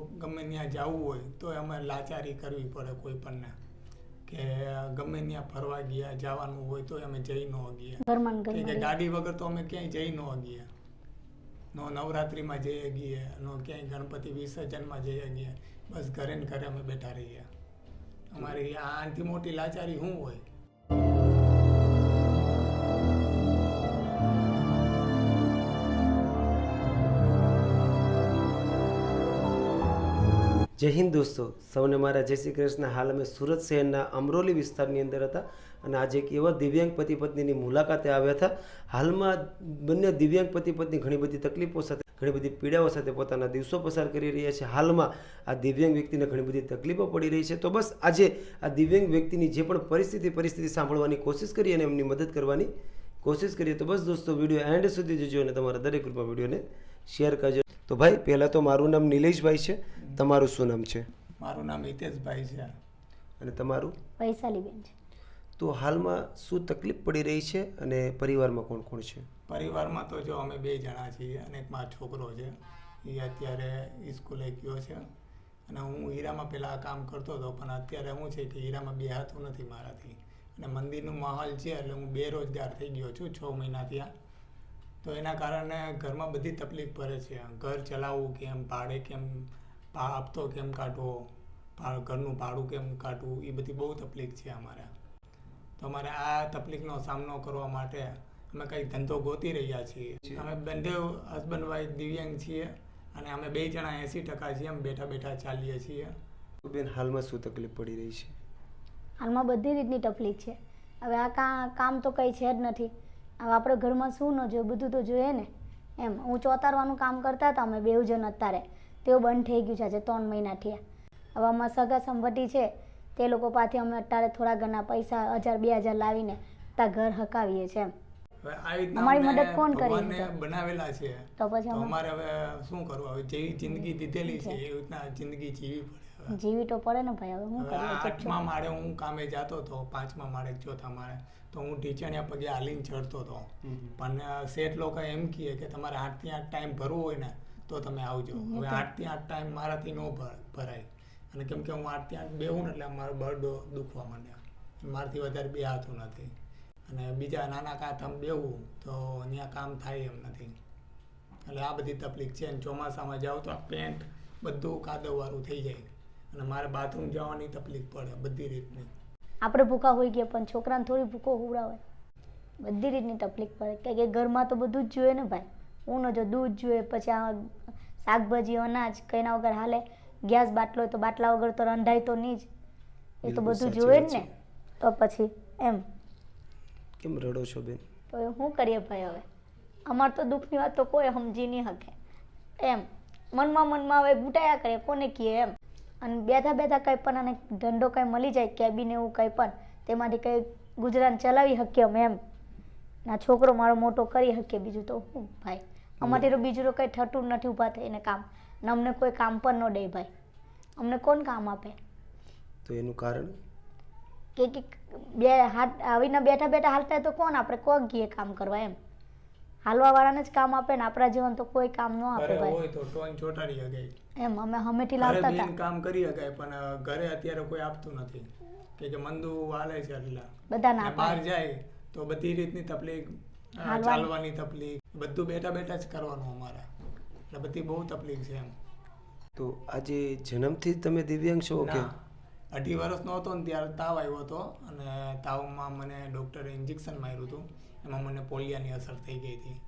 ગમે ત્યાં જવું હોય તો અમે લાચારી કરવી પડે કોઈ પણને કે ગમે ત્યાં ફરવા ગયા જવાનું હોય તો અમે જઈ ન ગયા. કે ગાડી વગર તો અમે ક્યાંય જઈ ન ગયા. નો નવરાત્રિમાં જઈએ ગઈએ નો ક્યાંય ગણપતિ વિસર્જનમાં જઈએ ગયા. બસ ઘરે ને ઘરે અમે બેઠા રહીએ અમારી આ આનાથી મોટી લાચારી શું હોય? જય હિન્દ દોસ્તો. સૌને મારા જય શ્રી કૃષ્ણ. હાલ અમે સુરત શહેરના અમરોલી વિસ્તારની અંદર હતા અને આજે એક એવા દિવ્યાંગ પતિ પત્નીની મુલાકાતે આવ્યા હતા. હાલમાં બંને દિવ્યાંગ પતિ પત્ની ઘણી બધી તકલીફો સાથે, ઘણી બધી પીડાઓ સાથે પોતાના દિવસો પસાર કરી રહ્યા છે. હાલમાં આ દિવ્યાંગ વ્યક્તિને ઘણી બધી તકલીફો પડી રહી છે. તો બસ આજે આ દિવ્યાંગ વ્યક્તિની જે પણ પરિસ્થિતિ પરિસ્થિતિ સાંભળવાની કોશિશ કરી અને એમની મદદ કરવાની કોશિશ કરીએ. તો બસ દોસ્તો, વીડિયો એન્ડ સુધી જોજો અને તમારા દરેક રૂપમાં વિડીયોને શેર કરજો. તો ભાઈ પહેલાં તો મારું નામ નિલેશભાઈ છે. તમારું શું નામ છે? મારું નામ હિતેશભાઈ છે. અને તમારું? વૈશાલીબેન છે. તો હાલમાં શું તકલીફ પડી રહી છે અને પરિવારમાં કોણ કોણ છે? પરિવારમાં તો જો અમે બે જણા છીએ અને એક મારો છોકરો છે. એ અત્યારે સ્કૂલે ગયો છે. અને હું હીરામાં પહેલાં કામ કરતો હતો પણ અત્યારે શું છે કે હીરામાં બે હાથું નથી મારાથી. અને મંદિરનું માહોલ છે એટલે હું બેરોજગાર થઈ ગયો છું છ મહિના ત્યાં તો એના કારણે ઘરમાં બધી તકલીફ પડે છે. ઘર ચલાવવું કેમ ભાડે કેમ આપતો હપ્તો કેમ કાઢવો ભા- ઘરનું ભાડું કેમ કાઢવું એ બધી બહુ તકલીફ છે અમારે. તો અમારે આ તકલીફનો સામનો કરવા માટે અમે કંઈક ધંધો ગોતી રહ્યા છીએ. અમે બંને હસબન્ડ વાઈફ દિવ્યાંગ છીએ અને અમે બે જણા એંસી ટકા છીએ અમે બેઠા બેઠા ચાલીએ છીએ. તો બેન હાલમાં શું તકલીફ પડી રહી છે? હાલમાં બધી રીતની તકલીફ છે. હવે આ કા કામ તો કંઈ છે જ નથી. હવે આપણે ઘરમાં શું ન જોયું બધું તો જોઈએ ને. એમ હું ચોતારવાનું કામ કરતા હતા અમે બેઉ જણ અત્યારે. તેઓ બંધ થઈ ગયું છે આજે ત્રણ મહિના થયા. હવે અમારા સગા સંભટી છે તે લોકો પાછી અમે અત્યારે થોડા ઘણા પૈસા હજાર બે હજાર લાવીને ત્યાં ઘર હકાવીએ છીએ એમ. અમારી મદદ કોણ કરી બનાવેલા છે. તો પછી અમારે હવે શું કરવું? હવે જેવી જિંદગી દીધેલી છે એવી રીતના જિંદગી જીવી પડે જીવી તો પડે ને ભાઈ હવે હું આઠમા માળે હું કામે જતો હતો પાંચમા માળે ચોથા માળે. તો હું ઢીચણિયા પગે હાલીને ચડતો હતો. પણ શેઠ લોકો એમ કહે કે તમારે આઠથી આઠ ટાઈમ ભરવું હોય ને તો તમે આવજો. હવે આઠથી આઠ ટાઈમ મારાથી ન ભર- ભરાય. અને કેમ કે હું આઠથી આઠ બેહું ને એટલે મારો બરડો દુખવા માંડ્યા. મારાથી વધારે બે હાથું નથી. અને બીજા નાના કાથામાં બેહું તો અહીંયા કામ થાય એમ નથી. એટલે આ બધી તકલીફ છે અને ચોમાસામાં જાઉં તો આ પેન્ટ બધું કાદવવાળું થઈ જાય. અને મારે બાથરૂમ જવાની તકલીફ પડે બધી રીતની. આપણે ભૂખા હોઈ ગયા પણ છોકરાને થોડી ભૂખો હુવડાવે. બધી રીતની તકલીફ પડે. કે કે ઘરમાં તો બધું જ જોઈએ ને ભાઈ. હું જો દૂધ જોઈએ પછી આ શાકભાજી અનાજ કંઈના વગર હાલે. ગેસ બાટલો તો બાટલા વગર તો રંધાય તો નહીં જ. એ તો બધું જોઈએ જ ને. તો પછી એમ. કેમ રડો છો બેન? તો હું શું કરીએ ભાઈ હવે? અમાર તો દુઃખની વાત તો કોઈ સમજી નહીં શકે. એમ. મનમાં મનમાં હવે બુટાયા કરે કોને કીએ એમ? અને બેઠા બેઠા કંઈ પણ અને ધંધો કંઈ મળી જાય કેબિન એવું કંઈ પણ તેમાંથી કંઈ ગુજરાન ચલાવી શકીએ અમે એમ. ના છોકરો મારો મોટો કરી શકીએ બીજું તો હું ભાઈ. અમારે તો બીજું તો કંઈ થતું નથી ઊભા થઈને કામ. ને અમને કોઈ કામ પણ ન દે ભાઈ. અમને કોણ કામ આપે? તો એનું કારણ? કે બે હાથ આવીને બેઠા બેઠા હાલતા તો કોણ આપણે કોક ગીએ કામ કરવા એમ. હાલવા વાળાને જ કામ આપે ને આપણા જીવન તો કોઈ કામ ન આપે ઘરે ભાઈ. હોય તો ટોન ચોટાડી શકાય એમ અમે હમેથી લાવતા હતા કામ કરી શકાય પણ ઘરે અત્યારે કોઈ આપતું નથી. કે કે મંદુ હાલે છે એટલે બધા ના બહાર જાય તો બધી રીતની તકલીફ ચાલવાની તકલીફ. બધું બેઠા બેઠા જ કરવાનું અમારે. એટલે બધી બહુ તકલીફ છે એમ. તો આજે જન્મથી જ તમે દિવ્યાંગ છો કે? અઢી વર્ષનો હતો ને ત્યારે તાવ આવ્યો હતો અને તાવમાં મને ડૉક્ટરે ઇન્જેક્શન માર્યું હતું. એમાં મને પોલિયાની અસર થઈ ગઈ હતી.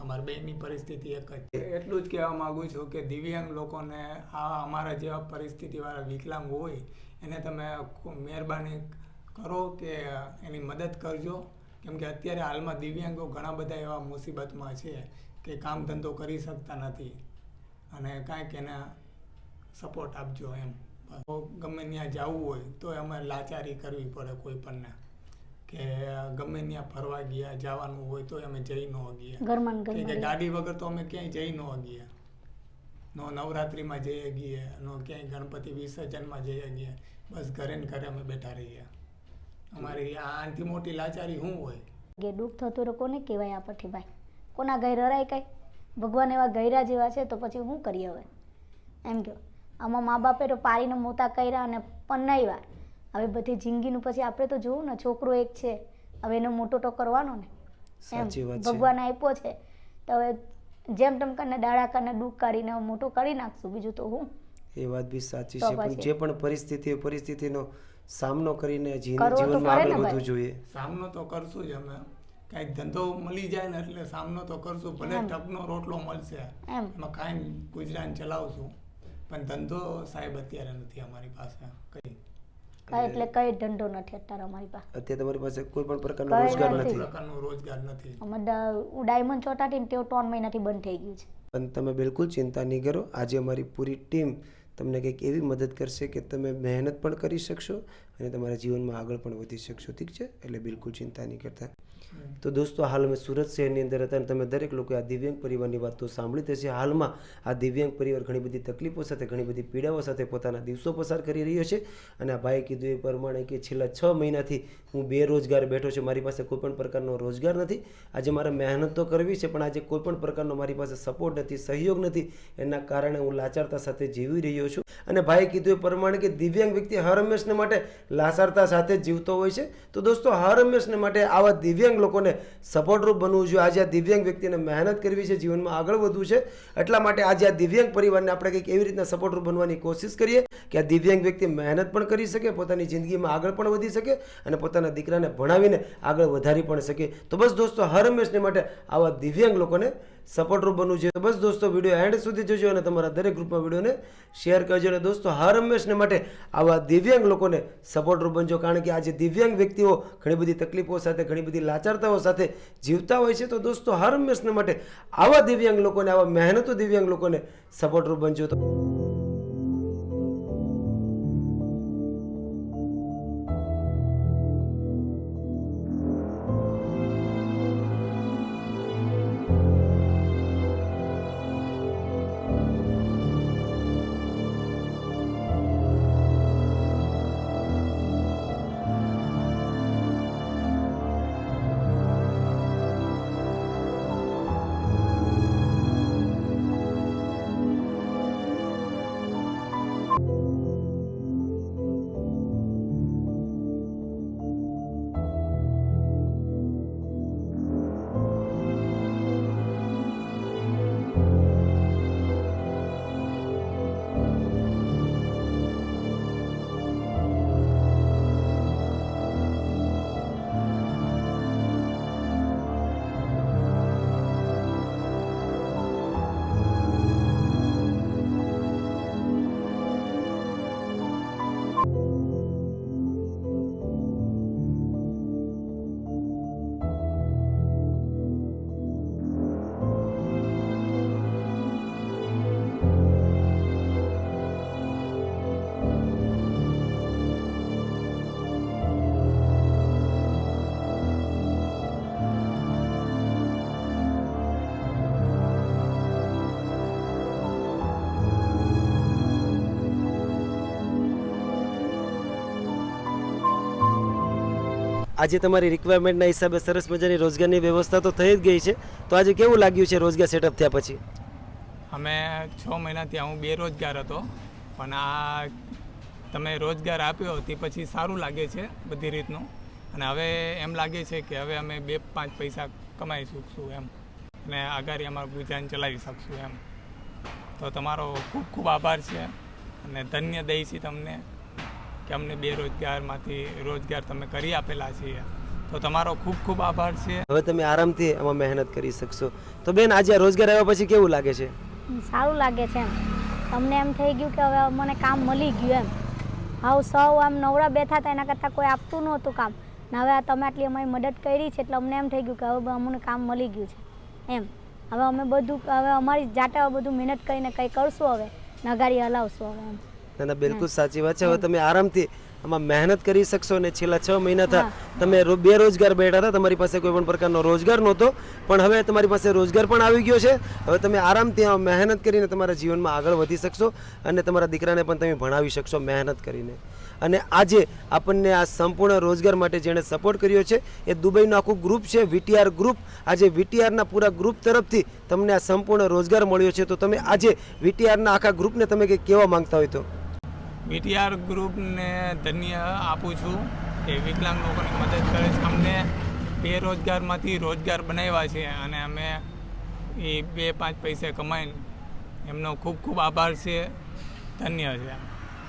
અમારી બેની પરિસ્થિતિ એક જ છે. એટલું જ કહેવા માગું છું કે દિવ્યાંગ લોકોને આ અમારા જેવા પરિસ્થિતિવાળા વિકલાંગ હોય એને તમે મહેરબાની કરો કે એની મદદ કરજો. કેમ કે અત્યારે હાલમાં દિવ્યાંગો ઘણા બધા એવા મુસીબતમાં છે કે કામ ધંધો કરી શકતા નથી. અને કાંઈક એને સપોર્ટ આપજો એમ. ગમે ત્યાં જવું હોય તો અમે લાચારી કરવી પડે કોઈ પણને. કે ગમે ત્યાં ફરવા ગયા જવાનું હોય તો અમે જઈ ન ગયા. કે ગાડી વગર તો અમે ક્યાંય જઈ ન ગયા. નો નવરાત્રિમાં જઈએ ગઈએ નો ક્યાંય ગણપતિ વિસર્જનમાં જઈએ ગયા. બસ ઘરે ને ઘરે અમે બેઠા રહીએ અમારી આ આનાથી મોટી લાચારી શું હોય? કે દુઃખ થતું રહે કોને કહેવાય આ ભાઈ કોના ઘરે રરાય કાંઈ? ભગવાન એવા ગયરા જેવા છે તો પછી શું કરીએ હવે? એમ કહો. આમાં મા બાપે તો પારીને મોટા કર્યા અને પન્નાવ્યા હવે બધી જિંદગીનું પછી આપણે તો જોવું ને છોકરો એક છે હવે એનો મોટો તો કરવાનો ને. એમ સાચી વાત છે. ભગવાન આપ્યો છે. તો હવે જેમ તેમ કરીને દાડા કરીને દુઃખ કાઢીને મોટો કરી નાખશું. બીજું તો હું? એ વાત બી સાચી છે પણ જે પણ પરિસ્થિતિ પરિસ્થિતિનો સામનો કરીને જીવન- જીવનમાં આગળ વધવું જોઈએ. સામનો તો કરશું જ અમે. કાંઈક ધંધો મળી જાય ને એટલે સામનો તો કરશું. ભલે ટપનો રોટલો મળશે. એમ. એમાં કાંઈ ગુજરાન ચલાવશું. પણ ધંધો સાહેબ અત્યારે નથી અમારી પાસે કઈ? કઈ એટલે કઈ ધંધો નથી અત્યારે અમારી પાસે. અત્યારે તમારી પાસે કોઈ પણ પ્રકારનો રોજગાર નથી. નથી. પ્રકારનો રોજગાર નથી. અમે ડાયમંડ ચોટા ટીમ તેઓ ત્રણ મહિનાથી બંધ થઈ ગયું છે. પણ તમે બિલકુલ ચિંતા નહીં કરો. આજે અમારી પૂરી ટીમ તમને કંઈક એવી મદદ કરશે કે તમે મહેનત પણ કરી શકશો અને તમારા જીવનમાં આગળ પણ વધી શકશો. ઠીક છે? એટલે બિલકુલ ચિંતા નહીં કરતા. તો દોસ્તો હાલ અમે સુરત શહેરની અંદર હતા અને તમે દરેક લોકો આ દિવ્યાંગ પરિવારની વાત તો સાંભળી હશે. હાલમાં આ દિવ્યાંગ પરિવાર ઘણી બધી તકલીફો સાથે ઘણી બધી પીડાઓ સાથે પોતાના દિવસો પસાર કરી રહ્યો છે. અને આ ભાઈ કીધું એ પ્રમાણે કે છેલ્લા છ મહિનાથી હું બેરોજગાર બેઠો છું. મારી પાસે કોઈ પણ પ્રકારનો રોજગાર નથી. આજે મારે મહેનત તો કરવી છે પણ આજે કોઈપણ પ્રકારનો મારી પાસે સપોર્ટ નથી સહયોગ નથી. એના કારણે હું લાચારતા સાથે જીવી રહ્યો છું. અને ભાઈએ કીધું એ પ્રમાણે કે દિવ્યાંગ વ્યક્તિ હર હંમેશને માટે લાચારતા સાથે જીવતો હોય છે. તો દોસ્તો, હર હંમેશને માટે આવા દિવ્યાંગ લોકોને સપોર્ટરૂપ બનવું જોઈએ. આજે આ દિવ્યાંગ વ્યક્તિને મહેનત કરવી છે, જીવનમાં આગળ વધવું છે. એટલા માટે આજે આ દિવ્યાંગ પરિવારને આપણે કંઈક એવી રીતના સપોર્ટરૂપ બનવાની કોશિશ કરીએ કે આ દિવ્યાંગ વ્યક્તિ મહેનત પણ કરી શકે, પોતાની જિંદગીમાં આગળ પણ વધી શકે અને પોતાના દીકરાને ભણાવીને આગળ વધારી પણ શકે. તો બસ દોસ્તો, હર હંમેશને માટે આવા દિવ્યાંગ લોકોને સપોર્ટરૂપ બનવું છે. તો બસ દોસ્તો, વીડિયો એન્ડ સુધી જોજો અને તમારા દરેક ગ્રુપમાં વિડીયોને શેર કરજો. અને દોસ્તો, હર હંમેશને માટે આવા દિવ્યાંગ લોકોને સપોર્ટરૂપ બનજો. કારણ કે આજે દિવ્યાંગ વ્યક્તિઓ ઘણી બધી તકલીફો સાથે, ઘણી બધી લાચારતાઓ સાથે જીવતા હોય છે. તો દોસ્તો, હર હંમેશને માટે આવા દિવ્યાંગ લોકોને, આવા મહેનતો દિવ્યાંગ લોકોને સપોર્ટરૂપ બનજો. તો આજે તમારી રિક્વાયરમેન્ટના હિસાબે સરસ મજાની રોજગારની વ્યવસ્થા તો થઈ જ ગઈ છે. તો આજે કેવું લાગ્યું છે રોજગાર સેટઅપ થયા પછી? અમે છ મહિનાથી હું બેરોજગાર હતો, પણ આ તમે રોજગાર આપ્યો તે પછી સારું લાગે છે બધી રીતનું. અને હવે એમ લાગે છે કે હવે અમે બે પાંચ પૈસા કમાઈ શકશું એમ. અને આગળ અમારું ગુજરાન ચલાવી શકશું એમ. તો તમારો ખૂબ ખૂબ આભાર છે. અને ધન્ય દઈ છે તમને. કે અમને બેરોજગારમાંથી રોજગાર તમે કરી આપેલા છીએ. તો તમારો ખૂબ ખૂબ આભાર છે. હવે તમે આરામથી એમાં મહેનત કરી શકશો. તો બેન આજે રોજગાર આવ્યા પછી કેવું લાગે છે? સારું લાગે છે એમ. તમને એમ થઈ ગયું કે હવે મને કામ મળી ગયું એમ. હાવ સૌ આમ નવરા બેઠા હતા એના કરતાં કોઈ આપતું નહોતું કામ. ને હવે તમે આટલી અમારી મદદ કરી છે એટલે અમને એમ થઈ ગયું કે હવે અમને કામ મળી ગયું છે. એમ. હવે અમે બધું હવે અમારી જાતે હવે બધું મહેનત કરીને કંઈ કરશું હવે? નગારી હલાવશું હવે એમ. ના ના બિલકુલ સાચી વાત છે. હવે તમે આરામથી આમાં મહેનત કરી શકશો અને છેલ્લા છ મહિના થા તમે બેરોજગાર બેઠા હતા તમારી પાસે કોઈ પણ પ્રકારનો રોજગાર નહોતો પણ હવે તમારી પાસે રોજગાર પણ આવી ગયો છે. હવે તમે આરામથી મહેનત કરીને તમારા જીવનમાં આગળ વધી શકશો અને તમારા દીકરાને પણ તમે ભણાવી શકશો મહેનત કરીને. અને આજે આપણને આ સંપૂર્ણ રોજગાર માટે જેણે સપોર્ટ કર્યો છે એ દુબઈનું આખું ગ્રુપ છે વીટીઆર ગ્રુપ આજે વીટીઆરના પૂરા ગ્રુપ તરફથી તમને આ સંપૂર્ણ રોજગાર મળ્યો છે. તો તમે આજે વીટીઆરના આખા ગ્રુપને તમે કંઈક કહેવા માંગતા હોય તો? વીટીઆર ગ્રુપને ધન્ય આપું છું કે વિકલાંગ લોકોની મદદ કરે છે. અમને બેરોજગારમાંથી રોજગાર બનાવ્યા છે અને અમે એ બે પાંચ પૈસા કમાઈને એમનો ખૂબ ખૂબ આભાર છે. ધન્ય છે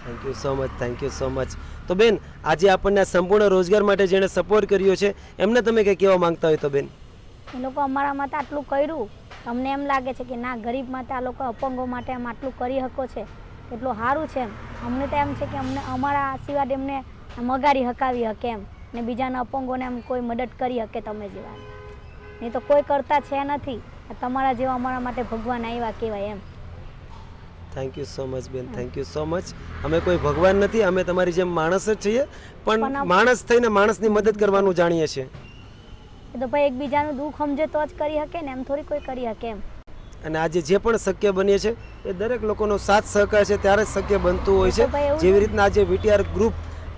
thank you so much thank you so much તો બેન આજે આપણને સંપૂર્ણ રોજગાર માટે જેણે સપોર્ટ કર્યો છે એમને તમે કંઈ કહેવા માંગતા હોય તો બેન? એ લોકો અમારા માટે આટલું કર્યું. અમને એમ લાગે છે કે ના ગરીબ માટે આ લોકો અપંગો માટે આમ આટલું કરી શકો છે. એટલું સારું છે અમને તો એમ છે કે અમને અમારા આશીર્વાદ એમને મગારી હકાવી શકે એમ. ને બીજાના અપંગોને એમ કોઈ મદદ કરી શકે તમે જેવા. નહીં તો કોઈ કરતા છે નથી. તમારા જેવા અમારા માટે ભગવાન આવ્યા કહેવાય એમ. થેન્ક યુ સો મચ બેન. થેન્ક યુ સો મચ અમે કોઈ ભગવાન નથી અમે તમારી જેમ માણસ જ છીએ. પણ પણ માણસ થઈને માણસની મદદ કરવાનું જાણીએ છીએ. એ તો ભાઈ એકબીજાનું દુઃખ સમજે તો જ કરી શકે ને એમ થોડી કોઈ કરી શકે એમ. અને આજે જે પણ શક્ય બનીએ છે એ દરેક લોકોનો સાથ સહકાર છે ત્યારે જ શક્ય બનતું હોય છે. જેવી રીતના આજે વીટીઆર ગ્રુપ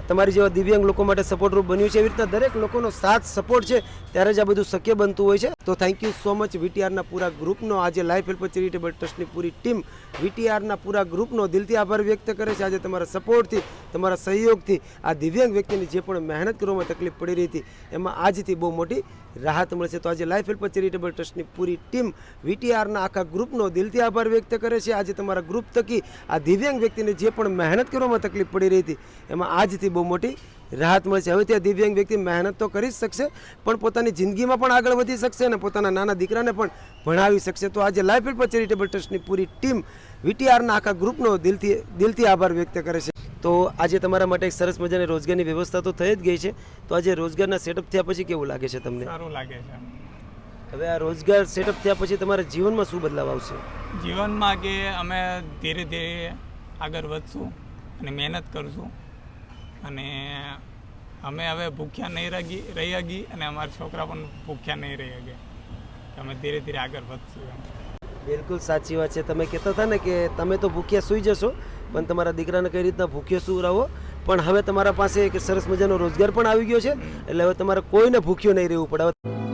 તમારી જેવા દિવ્યાંગ લોકો માટે સપોર્ટરૂપ બન્યું છે એવી રીતના દરેક લોકોનો સાથ સપોર્ટ છે ત્યારે જ આ બધું શક્ય બનતું હોય છે. તો થેન્ક યુ સો મચ વીટીઆરના પૂરા ગ્રુપનો. આજે લાઈફ હેલ્પ ચેરિટેબલ ટ્રસ્ટની પૂરી ટીમ વીટીઆરના પૂરા ગ્રુપનો દિલથી આભાર વ્યક્ત કરે છે. આજે તમારા સપોર્ટથી, તમારા સહયોગથી, આ દિવ્યાંગ વ્યક્તિની જે પણ મહેનત કરવામાં તકલીફ પડી રહી હતી, એમાં આજથી બહુ મોટી રાહત મળશે તો આજે લાઈફ હેલ્પ ચેરિટેબલ ટ્રસ્ટની પૂરી ટીમ વીટીઆરના આખા ગ્રુપનો દિલથી આભાર વ્યક્ત કરે છે. આજે તમારા ગ્રુપ થકી આ દિવ્યાંગ વ્યક્તિને જે પણ મહેનત કરવામાં તકલીફ પડી રહી હતી, એમાં આજથી બહુ મોટી રાહત મળશે હવે ત્યાં દિવ્યાંગ વ્યક્તિ મહેનત તો કરી જ શકશે પણ પોતાની જિંદગીમાં પણ આગળ વધી શકશે અને પોતાના નાના દીકરાને પણ ભણાવી શકશે. તો આજે લાઈફ હેલ્પ ચેરિટેબલ ટ્રસ્ટની પૂરી ટીમ વીટીઆરના આખા ગ્રુપનો દિલથી દિલથી આભાર વ્યક્ત કરે છે. તો આજે તમારા માટે એક સરસ મજાની રોજગારની વ્યવસ્થા તો થઈ જ ગઈ છે. તો આજે રોજગારના સેટઅપ થયા પછી કેવું લાગે છે તમને? સારું લાગે છે. હવે આ રોજગાર સેટઅપ થયા પછી તમારા જીવનમાં શું બદલાવ આવશે? જીવનમાં કે અમે ધીરે ધીરે આગળ વધશું અને મહેનત કરશું. અને અમે હવે ભૂખ્યા નહીં રહી રહ્યા ગઈ અને અમારા છોકરા પણ ભૂખ્યા નહીં રહ્યા ગયા. અમે ધીરે ધીરે આગળ વધશું એમ. બિલકુલ સાચી વાત છે. તમે કહેતા હતા ને કે તમે તો ભૂખ્યા સૂઈ જશો, પણ તમારા દીકરાને કઈ રીતના ભૂખ્યો સુવરાવો પણ હવે તમારા પાસે એક સરસ મજાનો રોજગાર પણ આવી ગયો છે, એટલે હવે તમારે કોઈને ભૂખ્યો નહીં રહેવું પડે.